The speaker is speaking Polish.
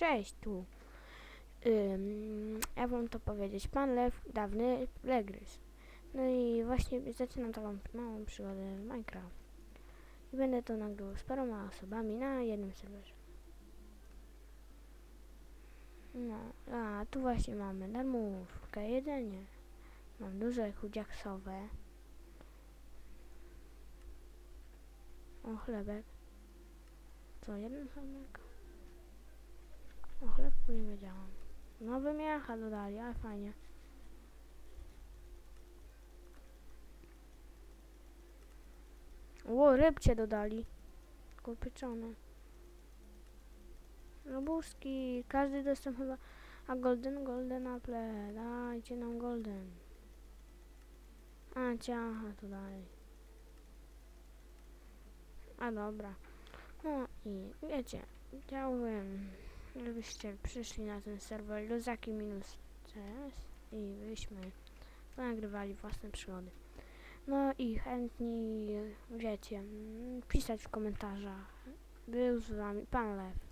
Cześć, tu. Ym, ja wam to powiedzieć. Pan Lew, dawny Legrys. No i właśnie zaczynam taką małą przygodę w Minecraft. I będę to nagrywał z paroma osobami na jednym serwerze. No, a tu właśnie mamy darmówkę, jedzenie. Mam duże chudziaksowe. O, chlebek. Co, jeden chlebek? O chlebku nie wiedziałam. Nowy mięcha dodali, ale fajnie. Ło, rybcie dodali. Tylko pieczone. Robuszki, każdy dostęp chyba. A golden, golden apple, dajcie nam golden. A ciacha tu dalej. A dobra. No i wiecie, chciałbym, żebyście przyszli na ten serwer luzaki minus CS i byśmy nagrywali własne przygody. No i chętni, wiecie, mm, pisać w komentarzach. Był z wami Pan Lew.